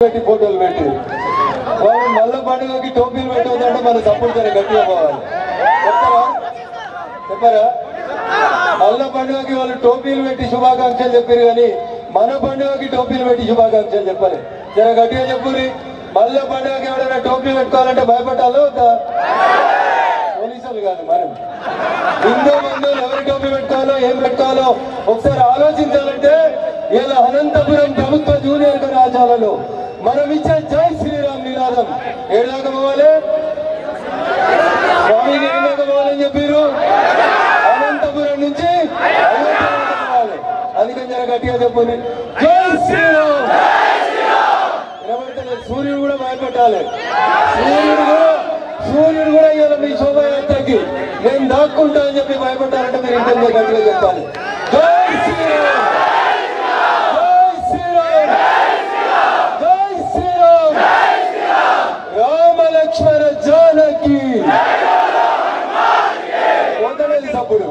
పెట్టి ఫోటోలు పెట్టి. వాళ్ళు మల్ల పండుగకి టోపీలు పెట్టవద్దంటే మన సపోర్ట్ గట్టిగా పోవాలి. చెప్తారా చెప్పారా? మల్ల పండుగకి వాళ్ళు టోపీలు పెట్టి శుభాకాంక్షలు చెప్పారు కానీ మన పండుగకి టోపీలు పెట్టి శుభాకాంక్షలు చెప్పాలి. జర గట్టిగా చెప్పురి మల్ల పండుగకి ఎవరైనా టోపీ పెట్టుకోవాలంటే భయపడాలో వద్దా? పోలీసులు కాదు మనం హిందూ బంధువులు ఎవరి టోపీ పెట్టుకోవాలో ఏం పెట్టుకోవాలో ఒకసారి ఆలోచించాలంటే ఇలా అనంతపురం ప్రభుత్వ జూనియర్ కళాశాలలో మనం ఇచ్చే జై శ్రీరామ్ నినాదం. ఏడాక పోవాలి? స్వామి ఏడాక పోవాలని చెప్పారు అనంతపురం నుంచి అందుకని జర గట్టిగా చెప్పుని జై శ్రీరామ్! వినబడతలేదు సూర్యుడు కూడా భయపెట్టాలి. సూర్యుడు కూడా సూర్యుడు కూడా ఇవాళ మీ శోభయాత్రకి నేను దాక్కుంటా అని చెప్పి భయపడ్డారంటే మీరు ఇంత గట్టిగా చెప్పాలి. జై శ్రీరామ్ జై శ్రీరామ్ జై శ్రీరామ్ రామ లక్ష్మణ జానకి పోతలేదు సప్పుడు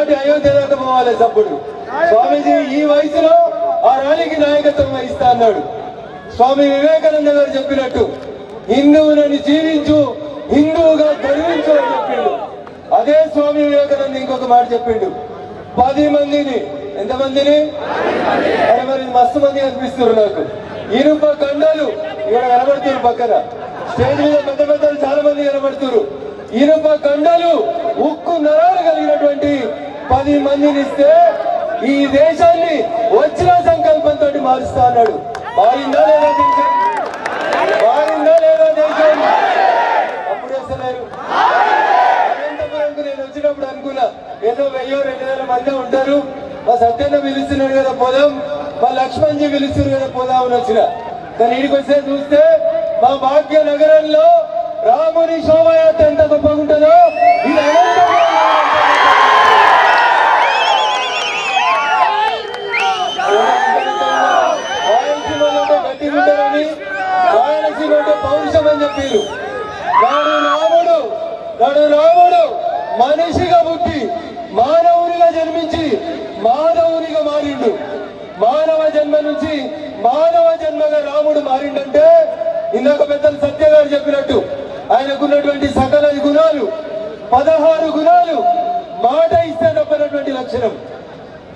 కాబట్టి అయోధ్య దాకా పోవాలి సప్పుడు స్వామీజీ ఈ వయసులో ఆ రాణికి నాయకత్వం వహిస్తా అన్నాడు. స్వామి వివేకానంద గారు చెప్పినట్టు హిందువులను జీవించు హిందువుగా గర్వించు అని చెప్పిండు. అదే స్వామి వివేకానంద ఇంకొక మాట చెప్పిండు. పది మందిని ఎంతమందిని అరే మరి మస్తు మంది అనిపిస్తున్నారు నాకు. ఇనుప కండలు ఇక్కడ కనబడుతున్నారు పక్కన. స్టేజ్ మీద పెద్ద పెద్దలు చాలా మంది కనబడుతున్నారు. ఇనుప కండలు ఉక్కు నరాలు కలిగినటువంటి పది మందిని ఇస్తే ఈ దేశాన్ని వచ్చిన సంకల్పంతో మారుస్తా అన్నాడు. మారిందా లేదా దేశం? మారిందా లేదా దేశం? అప్పుడు వేస్తలేరు నేను వచ్చినప్పుడు అనుకున్నా ఏదో వెయ్యో రెండు వేల మంది ఉంటారు. మా సత్యన్న పిలుస్తున్నాడు కదా పోదాం. మా లక్ష్మణ్జీ పిలుస్తున్నారు కదా పోదాం అని వచ్చిన. కానీ ఇడికి వస్తే చూస్తే మా భాగ్య నగరంలో రాముని శోభయాత్ర ఎంత గొప్పగా ఉంటుందో ఇది అనంతపురం రాయలసీమలో ఉంటే గట్టిగా ఉంటారని రాయలసీమ అంటే పౌరుషం వాడు నాడు రాముడు నాడు రాముడు మనిషిగా పుట్టి మానవునిగా జన్మించి మానవునిగా మారిండు. మానవ జన్మ నుంచి మానవ జన్మగా రాముడు మారిండంటే ఇందాక పెద్దలు సత్య గారు చెప్పినట్టు ఆయనకున్నటువంటి సకల గుణాలు పదహారు గుణాలు మాట ఇస్తే తప్పనటువంటి లక్షణం.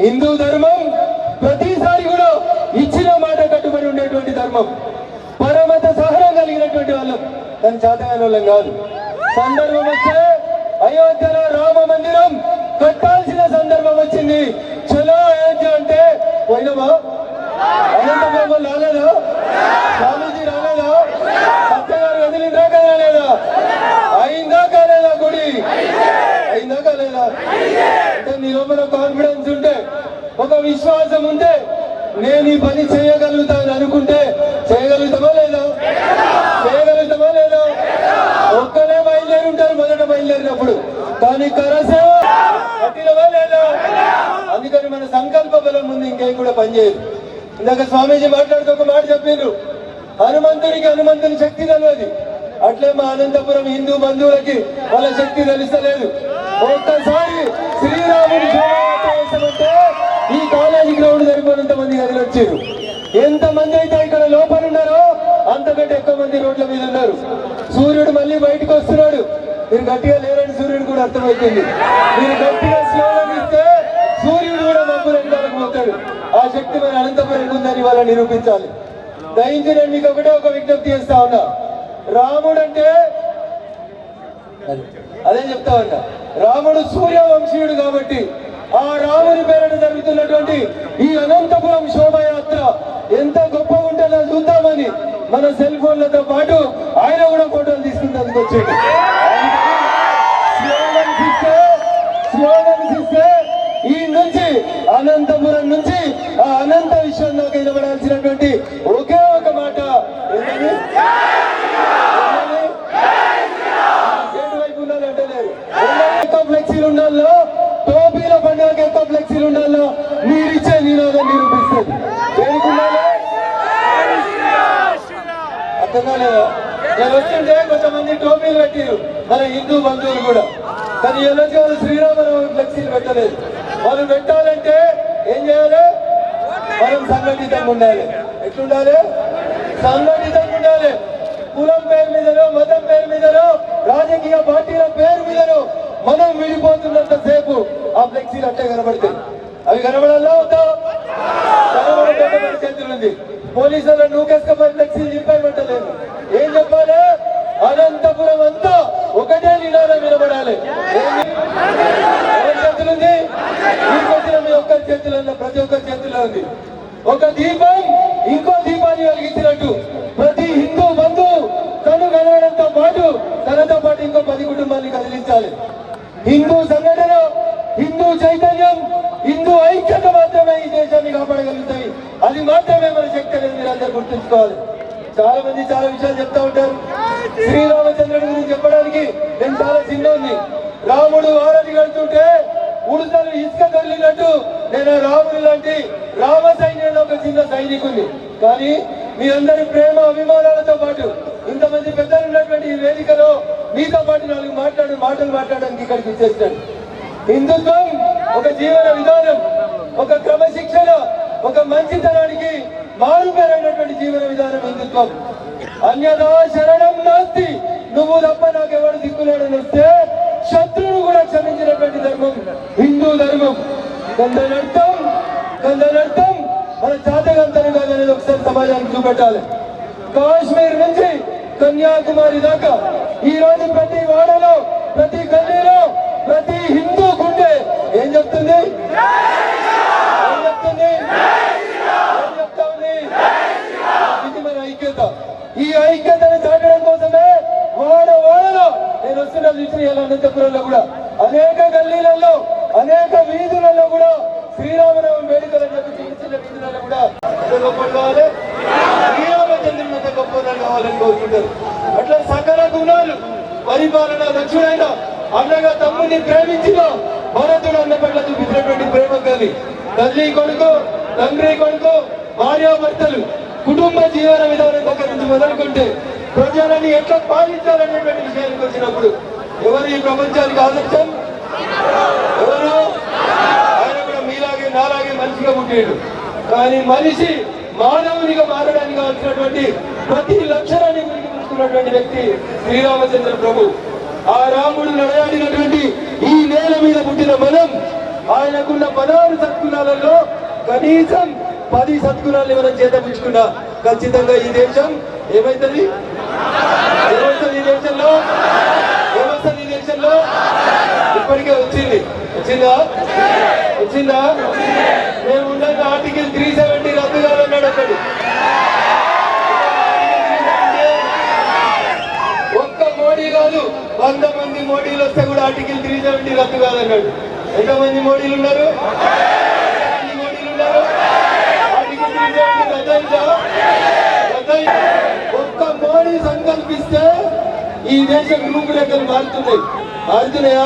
హిందూ ధర్మం ప్రతిసారి కూడా ఇచ్చిన మాట కట్టుబడి ఉండేటువంటి ధర్మం. పరమత సహనం కలిగినటువంటి వాళ్ళం. కానీ చేతగాని వాళ్ళం కాదు. సందర్భం వస్తే అయోధ్యలో రామ మందిరం కట్టాల్సిన సందర్భం వచ్చింది. చలో అయోధ్య అంటే పోయినమా అనంతపురం రాలేదా? స్వామీజీ రాలేదా? సత్యగారు వదిలిందా కదా లేదా అయిందా కాలేదా గుడి? అయిందా కాలేదా అంటే నీ లోపల కాన్ఫిడెన్స్ ఉంటే ఒక విశ్వాసం ఉంటే నేను ఈ పని చేయగలుగుతాను అనుకుంటే చేయగలుగుతామా లేదా చేయగలుగుతామా లేదా ఒక్కనే బయలుదేరి ఉంటారు మొదట బయలుదేరినప్పుడు కానీ కరసేవ లేదా అందుకని మన సంకల్ప బలం ముందు ఇంకేం కూడా పనిచేయదు ఇందాక స్వామీజీ మాట్లాడుతూ ఒక మాట చెప్పిండ్రు హనుమంతుడికి హనుమంతుని శక్తి తెలియదు అట్లే మా అనంతపురం హిందూ బంధువులకి వాళ్ళ శక్తి తెలుస్తలేదు ఒక్కసారి శ్రీరాముడి శోభయాత్ర ఈ కాలేజీ గ్రౌండ్ సరిపోయినంత మంది గదిలో వచ్చారు. ఎంత మంది అయితే ఇక్కడ లోపల ఉన్నారో అంతకంటే ఎక్కువ మంది రోడ్ల మీద ఉన్నారు. సూర్యుడు మళ్ళీ బయటకు వస్తున్నాడు. మీరు గట్టిగా లేరని సూర్యుడు కూడా అర్థమవుతుంది మీరు గట్టిగా స్లోగన్ ఇస్తే సూర్యుడు కూడా మాకు రెండాలకు పోతాడు. ఆ శక్తి మన అనంతపురం ఉందని వాళ్ళని నిరూపించాలి. దయించి నేను మీకు ఒకటే ఒక విజ్ఞప్తి చేస్తా ఉన్నా. రాముడు అంటే అదే చెప్తా ఉన్నా. రాముడు సూర్యవంశీయుడు కాబట్టి ఆ రాముని పేరున జరుగుతున్నటువంటి ఈ అనంతపురం శోభయాత్ర ఎంత గొప్ప ఉంటుందో చూద్దామని మన సెల్ ఫోన్లతో పాటు ఆయన కూడా ఫోటోలు తీసుకుంటానికి వచ్చాడు. స్లోగన్స్ ఈ నుంచి అనంతపురం నుంచి ఆ అనంత విషయంలోకి నిలబడాల్సినటువంటి ఒకే ఒక మాట ఏంటది? ఏంటది? గేటు వైపు ఉండాలి అంటలేరు ఎక్కువ ఫ్లెక్సీలు ఉండాలో టోపీల పండుగకి ఎక్కువ ఫ్లెక్సీలు ఉండాలో మీరిచ్చే నినాదం నిరూపిస్తుంది. దేనికి ఉండాలి అర్థం నేను వస్తుంటే కొంతమంది టోపీలు పెట్టారు మన హిందూ బంధువులు కూడా. కానీ ఈ రోజు వాళ్ళు శ్రీరామరావు ఫ్లెక్సీలు పెట్టలేదు. వాళ్ళు పెట్టాలంటే ఏం చేయాలి? మనం సంఘటితంగా ఉండాలి. ఎట్లుండాలి? సంఘటితంగా ఉండాలి. కులం పేరు మీదనో మతం పేరు మీదనో రాజకీయ పార్టీల పేరు మీదనో మనం విడిపోతున్నంత సేపు ఆ ఫ్లెక్సీలు అట్టే కనబడతాయి. అవి కనబడాలా వద్దా? కనబడే చేతులు ఉంది. పోలీసులు నూకేసుకపోయి ఫ్లెక్సీలు చెప్పామంటలేదు ఏం చెప్పాలి? అనంతపురం అంతా ఒకటే నినాదం వినబడాలి. ఏంది? ఎవరి చేతులు ఉంది మీకు వచ్చిన మీ ఒక్కరి చేతుల్లో ప్రతి ఒక్కరి చేతుల్లో ఉంది. ఒక దీపం ఇంకో దీపాన్ని వెలిగించినట్టు ప్రతి హిందూ బంధు తను కలవడంతో పాటు తనతో పాటు ఇంకో పది కుటుంబాన్ని కదిలించాలి. హిందూ చైతన్యం హిందూ ఐక్యత మాత్రమే ఈ దేశాన్ని కాపాడగలుగుతాయి. అది మాత్రమే మన శక్తి అనేది మీరు అందరూ గుర్తుంచుకోవాలి. చాలా మంది చాలా విషయాలు చెప్తా ఉంటారు. శ్రీరామచంద్రుడి గురించి చెప్పడానికి నేను చాలా చిన్నోన్ని రాముడు ఆరతి కడుతుంటే ఉడతలు ఇసుక తల్లినట్టు నేను రాముడు లాంటి రామ సైన్యంలో ఒక చిన్న సైనికుని కానీ మీ అందరి ప్రేమ అభిమానాలతో పాటు ఇంతమంది పెద్దలు ఉన్నటువంటి ఈ వేదికలో మీతో పాటు నాలుగు మాట్లాడు మాటలు మాట్లాడడానికి ఇక్కడికి ఇచ్చేస్తాను హిందుత్వం ఒక జీవన విధానం ఒక క్రమశిక్షణ ఒక మంచితనానికి మారుపేరైనటువంటి జీవన విధానం హిందుత్వం. అన్యదా శరణం నాస్తి నువ్వు తప్ప నాకెవడు దిక్కులేడని వస్తే శత్రువును కూడా క్షమించినటువంటి ధర్మం హిందూ ధర్మం. కొందనర్థం కొందనర్థం మన జాతకంతరం కాదనేది ఒకసారి సమాజానికి చూపెట్టాలి. కాశ్మీర్ నుంచి కన్యాకుమారి దాకా ఈ రోజు ప్రతి వాడలో ప్రతి గల్లీలో ప్రతి హిందూ ఏం చెప్తుంది? ఏం చెప్తుంది? ఏం చెప్తా ఉంది ఇది మన ఐక్యత. ఈ ఐక్యతను చాటడం కోసమే వాడ వాడలో నేను వస్తున్న చూసిన అనంతపురంలో కూడా అనేక గల్లీలలో అనేక వీధులలో కూడా శ్రీరామనవమి వేడుకలు చెప్పి చిన్న చిన్న వీధులలో కూడా గొప్ప కావాలి శ్రీరామచంద్రుని అంత గొప్ప కావాలని కోరుకుంటారు. అట్లా సకల గుణాలు పరిపాలన దక్షుడైన అన్నగా తమ్ముడిని ప్రేమించిన భరతుడు అన్న పట్ల చూపించినటువంటి ప్రేమ కానీ తల్లి కొడుకు తండ్రి కొడుకు భార్యాభర్తలు కుటుంబ జీవన విధానం దగ్గర నుంచి మొదలుకుంటే ప్రజలని ఎట్లా పాలించాలనేటువంటి విషయానికి వచ్చినప్పుడు ఎవరు ఈ ప్రపంచానికి ఆదర్శం? ఎవరు? ఆయన కూడా మీలాగే నాలాగే మనిషిగా పుట్టాడు. కానీ మనిషి మానవునిగా మారడానికి కావాల్సినటువంటి ప్రతి లక్షణాన్ని గురించి చూసుకున్నటువంటి వ్యక్తి శ్రీరామచంద్ర ప్రభు. ఆ రాముడు నడయాడినటువంటి ఈ నేల మీద పుట్టిన మనం ఆయనకున్న పదహారు సద్గుణాలలో కనీసం పది సద్గుణాలు మనం చేతపుచ్చుకున్నా. ఖచ్చితంగా ఈ దేశం ఏమైతుంది? ఏమవుతుంది ఈ దేశంలో? ఏమవుతుంది ఈ దేశంలో? ఇప్పటికే వచ్చింది. వచ్చిందా? వచ్చిందా? మేము ఉన్న ఆర్టికల్ త్రీ సెవెన్ వంద మంది మోడీలు వస్తే కూడా ఆర్టికల్ త్రీ సెవెంటీ రద్దు కాదన్నాడు. ఎంతమంది మోడీలు ఉన్నారు? ఎంతమంది మోడీలు ఉన్నారు? ఆర్టికల్ త్రీ సెవెంటీ ఒక్క మోడీ సంకల్పిస్తే ఈ దేశం రూపురేఖలు మారుతున్నాయి. మారుతున్నాయా?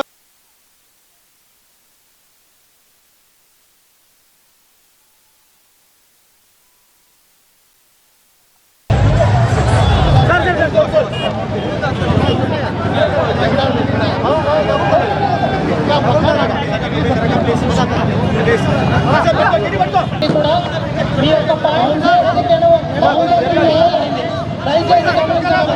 దయచేసి గమనించాలి